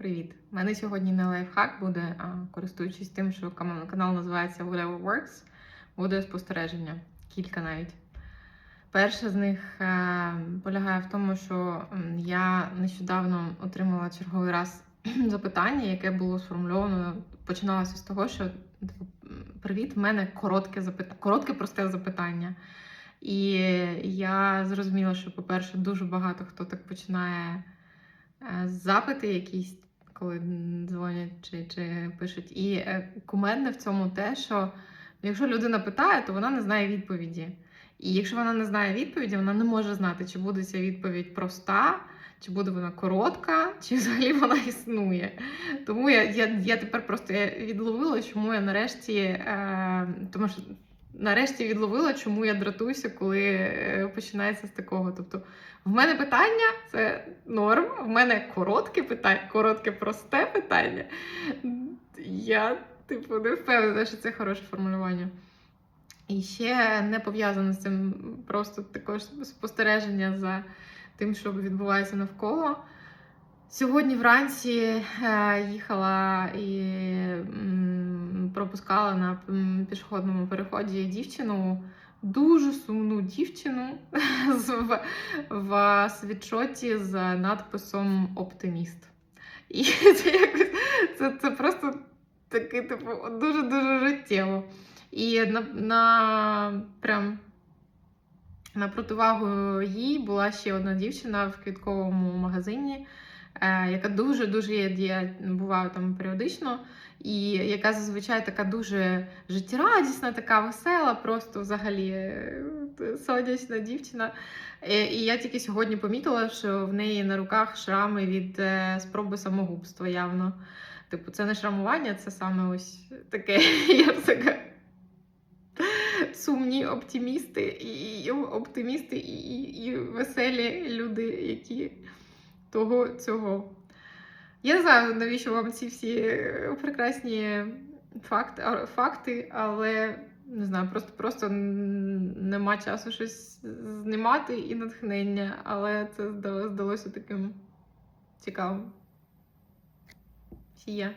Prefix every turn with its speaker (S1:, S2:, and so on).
S1: Привіт! У мене сьогодні не лайфхак буде, користуючись тим, що канал називається Whatever Works, буде спостереження. Кілька навіть. Перше з них е, полягає в тому, що я нещодавно отримала черговий раз запитання, яке було сформульовано. Починалося з того, що типу, привіт, в мене коротке запитання, коротке просте запитання. І я зрозуміла, що, по-перше, дуже багато хто так починає е, запити якісь, коли дзвонять чи, чи пишуть. І е, кумедне в цьому те, що якщо людина питає, то вона не знає відповіді. І якщо вона не знає відповіді, вона не може знати, чи буде ця відповідь проста, чи буде вона коротка, чи взагалі вона існує. Тому я, я, я тепер просто відловила, чому я нарешті, е, тому що нарешті відловила, чому я дратуюся, коли е, починається з такого. Тобто, в мене питання це норм, в мене коротке питання, коротке, просте питання. Я, типу, не впевнена, що це хороше формулювання. І ще не пов'язано з цим просто також спостереження за тим, що відбувається навколо. Сьогодні вранці е, їхала і пропускала на пішохідному переході дівчину, дуже сумну дівчину в, в світшоті з надписом Оптиміст. І це якось це, це просто таке, типу, дуже-дуже життєво. І на, на прям на противагу їй була ще одна дівчина в квітковому магазині, яка дуже-дуже я, буваю там періодично, і яка зазвичай така дуже життєрадісна, така весела, просто взагалі е, сонячна дівчина. Е, І я тільки сьогодні помітила, що в неї на руках шрами від е, спроби самогубства явно. Типу, це не шрамування, це саме ось таке, я така сумні оптимісти, і оптимісти, і, і, і веселі люди, які того цього. Я не знаю, навіщо вам ці всі е, прекрасні факти, факти але не знаю, просто, просто нема часу щось знімати і натхнення, але це здалося, таким цікавим. Сія.